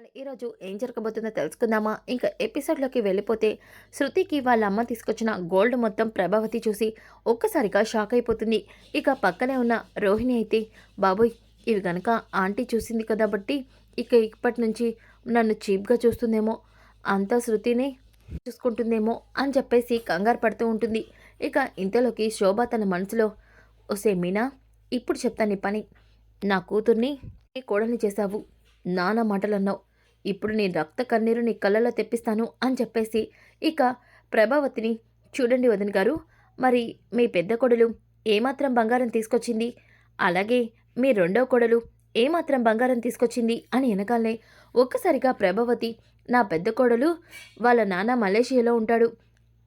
ఇవాళ ఈరోజు ఏం జరగబోతుందో తెలుసుకుందామా? ఇంకా ఎపిసోడ్లోకి వెళ్ళిపోతే శృతికి వాళ్ళ అమ్మ తీసుకొచ్చిన గోల్డ్ మొత్తం ప్రభావతి చూసి ఒక్కసారిగా షాక్ అయిపోతుంది. ఇక పక్కనే ఉన్న రోహిణి అయితే బాబోయ్ ఇవి కనుక ఆంటీ చూసింది కాబట్టి ఇక ఇప్పటి నుంచి నన్ను చీప్గా చూస్తుందేమో అంతా శృతిని చూసుకుంటుందేమో అని చెప్పేసి కంగారు పడుతూ ఉంటుంది. ఇక ఇంతలోకి శోభ తన మనసులో ఒసే మీనా ఇప్పుడు చెప్తాను నీ పని. నా కూతుర్ని నీ కోడల్ని చేశావు. నానా మాటలన్నావు. ఇప్పుడు నీ రక్త కన్నీరు నీ కళ్ళలో తెప్పిస్తాను అని చెప్పేసి ఇక ప్రభావతిని చూడండి వదిన గారు. మరి మీ పెద్ద కొడలు ఏమాత్రం బంగారం తీసుకొచ్చింది? అలాగే మీ రెండో కొడలు ఏమాత్రం బంగారం తీసుకొచ్చింది? అని వెనకాలనే ఒక్కసారిగా ప్రభావతి నా పెద్ద కోడలు వాళ్ళ నాన్న మలేషియాలో ఉంటాడు.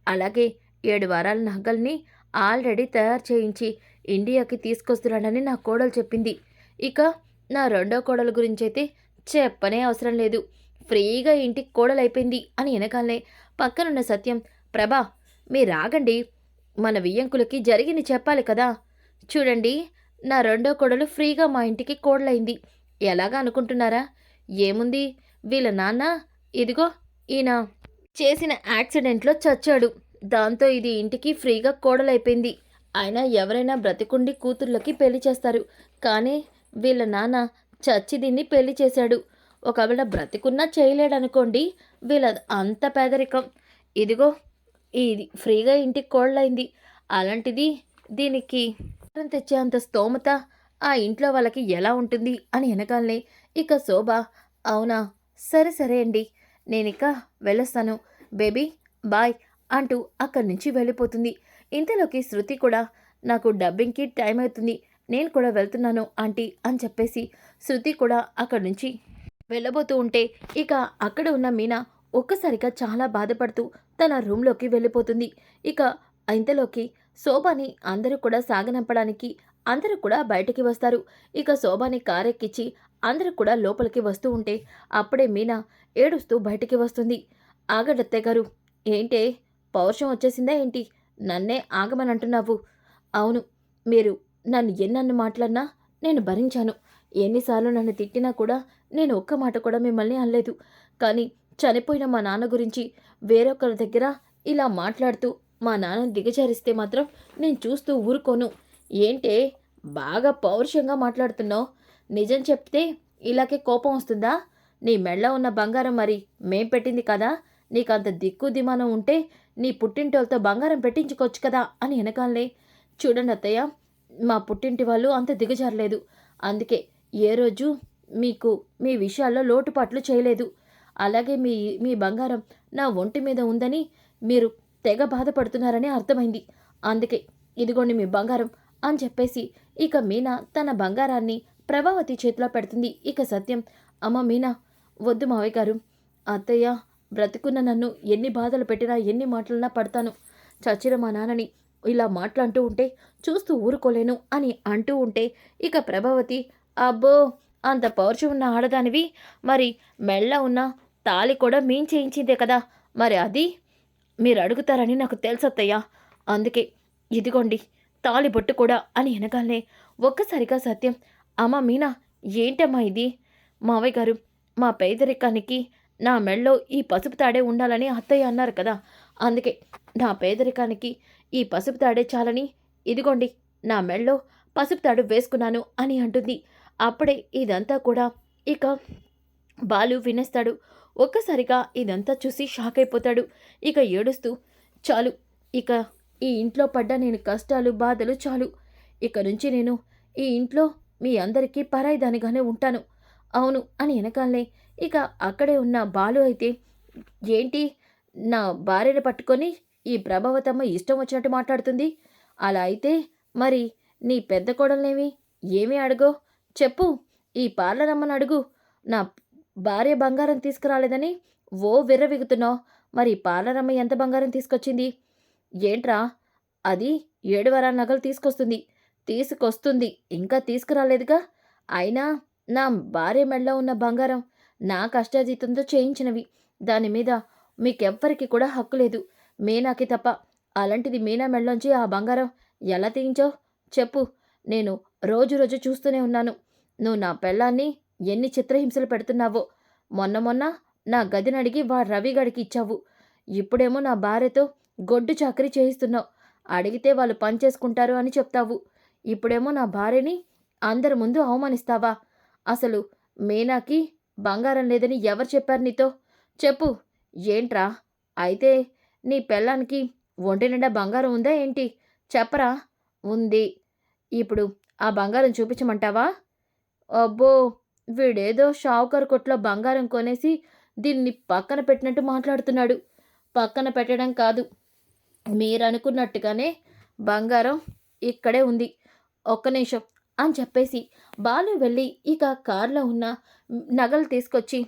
అలాగే ఏడు వారాల నగల్ని ఆల్రెడీ తయారు చేయించి ఇండియాకి తీసుకొస్తున్నాడని నా కోడలు చెప్పింది. ఇక నా రెండో కోడల గురించి అయితే చెప్పనే అవసరం లేదు. ఫ్రీగా ఇంటికి కోడలైపోయింది అని వెనకాలనే పక్కనున్న సత్యం ప్రభా మీరాగండి మన వియ్యంకులకి జరిగింది చెప్పాలి కదా. చూడండి నా రెండో కోడలు ఫ్రీగా మా ఇంటికి కోడలైంది. ఎలాగా అనుకుంటున్నారా? ఏముంది? వీళ్ళ నాన్న ఇదిగో ఈయన చేసిన యాక్సిడెంట్లో చచ్చాడు. దాంతో ఇది ఇంటికి ఫ్రీగా కోడలైపోయింది. అయినా ఎవరైనా బ్రతికుండి కూతుర్లకి పెళ్ళి చేస్తారు. కానీ వీళ్ళ నాన్న చచ్చి దీన్ని పెళ్ళి చేశాడు. ఒకవేళ బ్రతికున్నా చేయలేడనుకోండి వీళ్ళ అంత పేదరికం. ఇదిగో ఇది ఫ్రీగా ఇంటికి కోళ్ళైంది. అలాంటిది దీనికి తెచ్చేంత స్తోమత ఆ ఇంట్లో వాళ్ళకి ఎలా ఉంటుంది అని వెనకాలనే ఇక శోభ అవునా? సరే సరే అండి. నేనిక వెళ్ళొస్తాను. బేబీ బాయ్ అంటూ అక్కడి నుంచి వెళ్ళిపోతుంది. ఇంతలోకి శృతి కూడా నాకు డబ్బింగ్కి టైం అవుతుంది. నేను కూడా వెళ్తున్నాను ఆంటీ అని చెప్పేసి శృతి కూడా అక్కడి నుంచి వెళ్ళబోతూ ఉంటే ఇక అక్కడ ఉన్న మీనా ఒక్కసారిగా చాలా బాధపడుతూ తన రూమ్లోకి వెళ్ళిపోతుంది. ఇక ఇంతలోకి శోభని అందరూ కూడా సాగనంపడానికి అందరూ కూడా బయటికి వస్తారు. ఇక శోభని కారెక్కించి అందరూ కూడా లోపలికి వస్తూ ఉంటే అప్పుడే మీనా ఏడుస్తూ బయటికి వస్తుంది. ఆగడత్తే గారు ఏంటే? పౌరుషం వచ్చేసిందా ఏంటి? నన్నే ఆగమని అంటున్నావు అవును మీరు నన్ను ఎన్నన్ను మాట్లాడినా నేను భరించాను. ఎన్నిసార్లు నన్ను తిట్టినా కూడా నేను ఒక్క మాట కూడా మిమ్మల్ని అనలేదు. కానీ చనిపోయిన మా నాన్న గురించి వేరొకరి దగ్గర ఇలా మాట్లాడుతూ మా నాన్న దిగజారిస్తే మాత్రం నేను చూస్తూ ఊరుకోను. ఏంటే బాగా పౌరుషంగా మాట్లాడుతున్నావు. నిజం చెప్తే ఇలాగే కోపం వస్తుందా? నీ మెళ్ళ ఉన్న బంగారం మరి మేం పెట్టింది కదా? నీకు అంత దిక్కు దిమానం ఉంటే నీ పుట్టింటోళ్ళతో బంగారం పెట్టించుకోవచ్చు కదా అని వెనకాలనే. చూడండి అత్తయ్య మా పుట్టింటి వాళ్ళు అంత దిగజారలేదు. అందుకే ఏ రోజు మీకు మీ విషయాల్లో లోటుపాట్లు చేయలేదు. అలాగే మీ మీ బంగారం నా ఒంటి మీద ఉందని మీరు తెగ బాధపడుతున్నారని అర్థమైంది. అందుకే ఇదిగోండి మీ బంగారం అని చెప్పేసి ఇక మీనా తన బంగారాన్ని ప్రభావతి చేతిలో పెడుతుంది. ఇక సత్యం అమ్మ మీనా వద్దు మావయ్య గారు. అత్తయ్య బ్రతికున్న నన్ను ఎన్ని బాధలు పెట్టినా ఎన్ని మాటలన్నా పడతాను. చచ్చిన మా నాన్నని. ఇలా మాట్లాడుతూ ఉంటే చూస్తూ ఊరుకోలేను అని అంటూ ఉంటే ఇక ప్రభావతి అబ్బో అంత పౌరుషం ఉన్న ఆడదానివి మరి మెళ్ళ ఉన్న తాళి కూడా మీన్ చేయించిందే కదా. మరి అది మీరు అడుగుతారని నాకు తెలుసత్తయ్యా. అందుకే ఇదిగోండి తాళి బొట్టు కూడా అని వెనకాలనే ఒక్కసారిగా సత్యం అమ్మ మీనా ఏంటమ్మా ఇది? మావయ్య గారు మా పేదరికానికి నా మెళ్ళో ఈ పసుపు తాడే ఉండాలని అత్తయ్య అన్నారు కదా. అందుకే నా పేదరికానికి ఈ పసుపు తాడే చాలని. ఇదిగోండి నా మెళ్ళో పసుపు తాడు వేసుకున్నాను అని అంటుంది. అప్పుడే ఇదంతా కూడా ఇక బాలు వినేస్తాడు. ఒక్కసారిగా ఇదంతా చూసి షాక్ అయిపోతాడు. ఇక ఏడుస్తూ చాలు ఇక ఈ ఇంట్లో పడ్డ నేను కష్టాలు బాధలు చాలు. ఇక నుంచి నేను ఈ ఇంట్లో మీ అందరికీ పరాయిదానిగానే ఉంటాను. అవును అని వెనకాలనే ఇక అక్కడే ఉన్న బాలు అయితే ఏంటి నా భార్యను పట్టుకొని ఈ ప్రభావతమ్మ ఇష్టం వచ్చినట్టు మాట్లాడుతుంది. అలా అయితే మరి నీ పెద్ద కోడల్నేమి? ఏమీ అడగో? చెప్పు. ఈ పార్లరమ్మని అడుగు. నా భార్య బంగారం తీసుకురాలేదని ఓ విర్రవిగుతున్నావు మరి పార్లరమ్మ ఎంత బంగారం తీసుకొచ్చింది? ఏంట్రా? అది ఏడు వారాల నగలు తీసుకొస్తుంది. తీసుకొస్తుంది. ఇంకా తీసుకురాలేదుగా? అయినా నా భార్య మెడలో ఉన్న బంగారం నా కష్టాజీతంతో చేయించినవి. దాని మీద మీకెవ్వరికి కూడా హక్కు లేదు. మీనాకి తప్ప అలాంటిది మీనా మెడలోంచి ఆ బంగారం ఎలా తీయించావు చెప్పు. నేను రోజు రోజు చూస్తూనే ఉన్నాను. నువ్వు నా పెళ్ళాన్ని ఎన్ని చిత్రహింసలు పెడుతున్నావో. మొన్న మొన్న నా గదిని అడిగి వా రవిగాడికి ఇచ్చావు. ఇప్పుడేమో నా భార్యతో గొడ్డు చాకరీ చేయిస్తున్నావు. అడిగితే వాళ్ళు పని చేసుకుంటారు అని చెప్తావు. ఇప్పుడేమో నా భార్యని అందరి ముందు అవమానిస్తావా? అసలు మీనాకి బంగారం లేదని ఎవరు చెప్పారు నీతో? చెప్పు. ఏంట్రా? అయితే నీ పెళ్ళానికి ఒంటి నిండా బంగారం ఉందా ఏంటి? చెప్పరా. ఉంది. ఇప్పుడు ఆ బంగారం చూపించమంటావా? అబ్బో! వీడేదో షావుకర్ కొట్లో బంగారం కొనేసి దీన్ని పక్కన పెట్టినట్టు మాట్లాడుతున్నాడు. పక్కన పెట్టడం కాదు. మీరు అనుకున్నట్టుగానే బంగారం ఇక్కడే ఉంది. ఒక్క నిమిషం అని చెప్పేసి బాలు వెళ్ళి ఇక కారులో ఉన్న నగలు తీసుకొచ్చి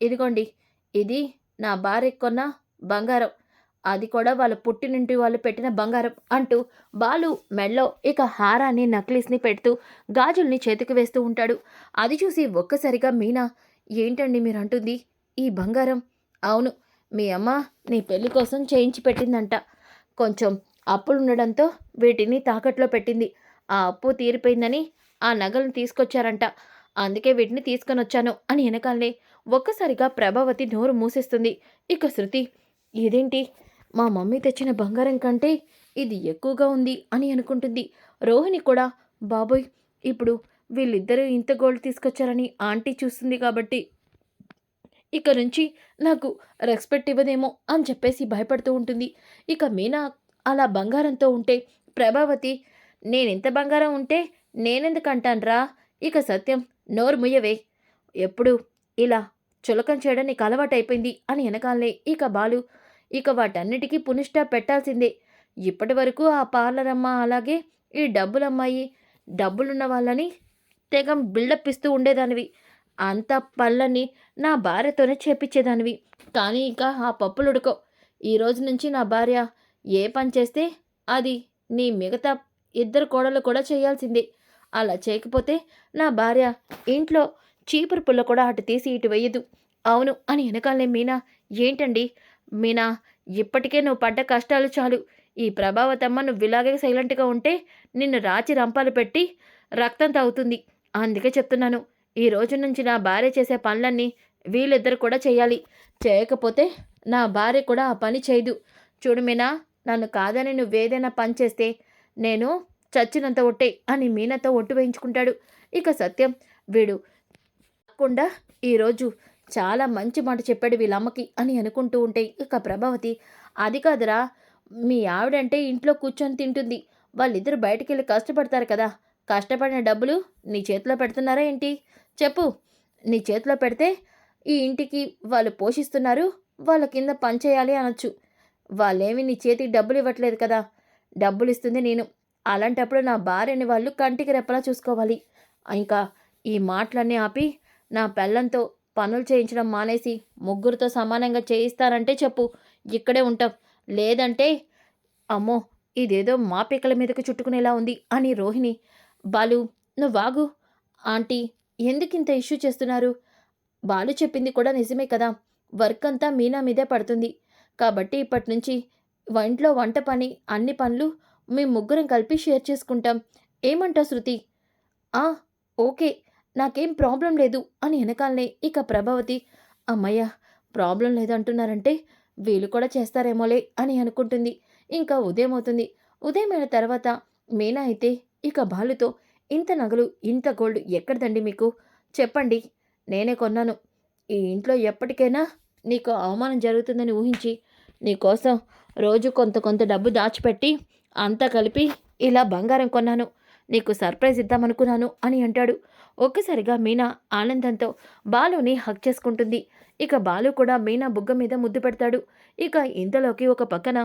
ఇదిగోండి ఇది నా భార్య కొన్న బంగారం. అది కూడా వాళ్ళ పుట్టినింటి వాళ్ళు పెట్టిన బంగారం అంటూ బాలు మెడలో ఇక హారాన్ని నక్లీస్ని పెడుతూ గాజుల్ని చేతికి వేస్తూ ఉంటాడు. అది చూసి ఒక్కసారిగా మీనా ఏంటండి మీరు అంటుంది ఈ బంగారం? అవును మీ అమ్మ నీ పెళ్ళి కోసం చేయించి పెట్టిందంట. కొంచెం అప్పులు ఉండడంతో వీటిని తాకట్లో పెట్టింది. ఆ అప్పు తీరిపోయిందని ఆ నగలను తీసుకొచ్చారంట. అందుకే వీటిని తీసుకొని వచ్చాను అని వెనకాలనే ఒక్కసారిగా ప్రభావతి నోరు మూసేస్తుంది. ఇక శృతి ఇదేంటి? మా మమ్మీ తెచ్చిన బంగారం కంటే ఇది ఎక్కువగా ఉంది అని అనుకుంటుంది. రోహిణి కూడా బాబోయ్ ఇప్పుడు వీళ్ళిద్దరూ ఇంత గోల్డ్ తీసుకొచ్చారని ఆంటీ చూస్తుంది కాబట్టి ఇక నుంచి నాకు రెస్పెక్ట్ ఇవ్వదేమో అని చెప్పేసి భయపడుతూ ఉంటుంది. ఇక మీనా అలా బంగారంతో ఉంటే ప్రభావతి నేనెంత బంగారం ఉంటే నేనెందుకు అంటాన్రా? ఇక సత్యం నోరు ముయ్యవే. ఎప్పుడు ఇలా చులకం చేయడం నీకు అలవాటైపోయింది అని వెనకాలనే ఇక బాలు ఇక వాటన్నిటికీ పునిష్ట పెట్టాల్సిందే. ఇప్పటి వరకు ఆ పార్లర్ అమ్మ అలాగే ఈ డబ్బులమ్మాయి డబ్బులున్న వాళ్ళని తెగం బిల్డప్ ఇస్తూ ఉండేదానివి. అంత పళ్ళని నా భార్యతోనే చేపించేదానివి కానీ ఇక ఆ పప్పులు ఉడకో ఈ రోజు నుంచి నా భార్య ఏ పని చేస్తే అది నీ మిగతా ఇద్దరు కోడలు కూడా చేయాల్సిందే. అలా చేయకపోతే నా భార్య ఇంట్లో చీపురు పుల్ల కూడా అటు తీసి ఇటు వేయదు. అవును అని వెనకాలనే మీనా ఏంటండి? మీనా ఇప్పటికే నువ్వు పడ్డ కష్టాలు చాలు. ఈ ప్రభావతమ్మ నువ్వు ఇలాగే సైలెంట్గా ఉంటే నిన్ను రాచి రంపాలు పెట్టి రక్తం తాగుతుంది. అందుకే చెప్తున్నాను ఈ రోజు నుంచి నా భార్య చేసే పనులన్నీ వీళ్ళిద్దరు కూడా చేయాలి. చేయకపోతే నా భార్య కూడా ఆ పని చేయదు. చూడు మీనా నన్ను కాదని నువ్వేదైనా పని చేస్తే నేను చచ్చినంత ఒట్టే అని మీనాతో ఒట్టు వేయించుకుంటాడు. ఇక సత్యం వీడు కాకుండా ఈరోజు చాలా మంచి మాట చెప్పాడు వీళ్ళమ్మకి అని అనుకుంటూ ఉంటే ఇక ప్రభావతి అది కాదురా మీ ఆవిడంటే ఇంట్లో కూర్చొని తింటుంది వాళ్ళిద్దరు బయటికి వెళ్ళి కష్టపడతారు కదా కష్టపడిన డబ్బులు నీ చేతిలో పెడుతున్నారా ఏంటి? చెప్పు నీ చేతిలో పెడితే ఈ ఇంటికి వాళ్ళు పోషిస్తున్నారు వాళ్ళ కింద పని చేయాలి అనొచ్చు వాళ్ళేమి నీ చేతికి డబ్బులు ఇవ్వట్లేదు కదా డబ్బులు ఇస్తుంది నేను అలాంటప్పుడు నా భార్యని వాళ్ళు కంటికి రెప్పలా చూసుకోవాలి ఇంకా ఈ మాటలన్నీ ఆపి నా పెళ్ళంతో పనులు చేయించడం మానేసి ముగ్గురితో సమానంగా చేయిస్తానంటే చెప్పు. ఇక్కడే ఉంటాం. లేదంటే అమ్మో ఇదేదో మా పిక్కల మీదకు చుట్టుకునేలా ఉంది అని రోహిణి. బాలు నువ్వు వాగు ఆంటీ ఎందుకు ఇంత ఇష్యూ చేస్తున్నారు? బాలు చెప్పింది కూడా నిజమే కదా. వర్క్ అంతా మీనా మీదే పడుతుంది. కాబట్టి ఇప్పటి నుంచి ఇంట్లో వంట పని అన్ని పనులు మేము ముగ్గురం కలిపి షేర్ చేసుకుంటాం. ఏమంటావు శృతి? ఆ ఓకే. నాకేం ప్రాబ్లం లేదు అని వెనకాలనే ఇక ప్రభావతి అమ్మయ్య ప్రాబ్లం లేదంటున్నారంటే వీళ్ళు కూడా చేస్తారేమోలే అని అనుకుంటుంది. ఇంకా ఉదయం అవుతుంది. ఉదయం అయిన తర్వాత మీనా అయితే ఇక బాలుతో ఇంత నగలు ఇంత గోల్డ్ ఎక్కడదండి మీకు? చెప్పండి నేనే కొన్నాను. ఈ ఇంట్లో ఎప్పటికైనా నీకు అవమానం జరుగుతుందని ఊహించి నీకోసం రోజు కొంత కొంత డబ్బు దాచిపెట్టి అంతా కలిపి ఇలా బంగారం కొన్నాను. నీకు సర్ప్రైజ్ ఇద్దామనుకున్నాను అని అంటాడు. ఒక్కసారిగా మీనా ఆనందంతో బాలుని హక్ చేసుకుంటుంది. ఇక బాలు కూడా మీనా బుగ్గ మీద ముద్దు పెడతాడు. ఇక ఇంతలోకి ఒక పక్కన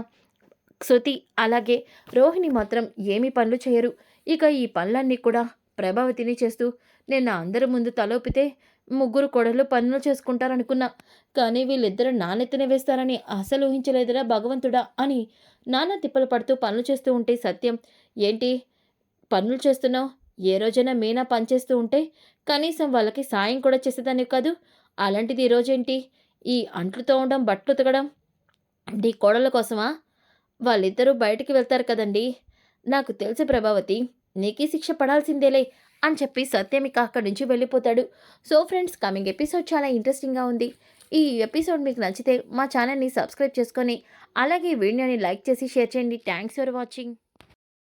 శృతి అలాగే రోహిణి మాత్రం ఏమీ పనులు చేయరు. ఇక ఈ పనులన్నీ కూడా ప్రభావతిని చేస్తూ నేను అందరి ముందు తలోపితే ముగ్గురు కొడలు పనులు చేసుకుంటారనుకున్నా కానీ వీళ్ళిద్దరు నానెత్తిన వేస్తారని అసలు ఊహించలేదురా భగవంతుడా అని నాన్న తిప్పలు పడుతూ పనులు చేస్తూ ఉంటే సత్యం ఏంటి? పనులు చేస్తున్నావు? ఏ రోజైనా మీనా పనిచేస్తూ ఉంటే కనీసం వాళ్ళకి సాయం కూడా చేసేదాన్ని కాదు. అలాంటిది ఈరోజేంటి ఈ అంట్లు తోవడం బట్టలు ఉతకడం నీ కోడల కోసమా? వాళ్ళిద్దరూ బయటికి వెళ్తారు కదండి. నాకు తెలుసు ప్రభావతి నీకీ శిక్ష పడాల్సిందేలే అని చెప్పి సత్యమిక అక్కడి నుంచి వెళ్ళిపోతాడు. సో ఫ్రెండ్స్ కమింగ్ ఎపిసోడ్ చాలా ఇంట్రెస్టింగ్గా ఉంది. ఈ ఎపిసోడ్ మీకు నచ్చితే మా ఛానల్ని సబ్స్క్రైబ్ చేసుకొని అలాగే వీడియోని లైక్ చేసి షేర్ చేయండి. Thanks for watching.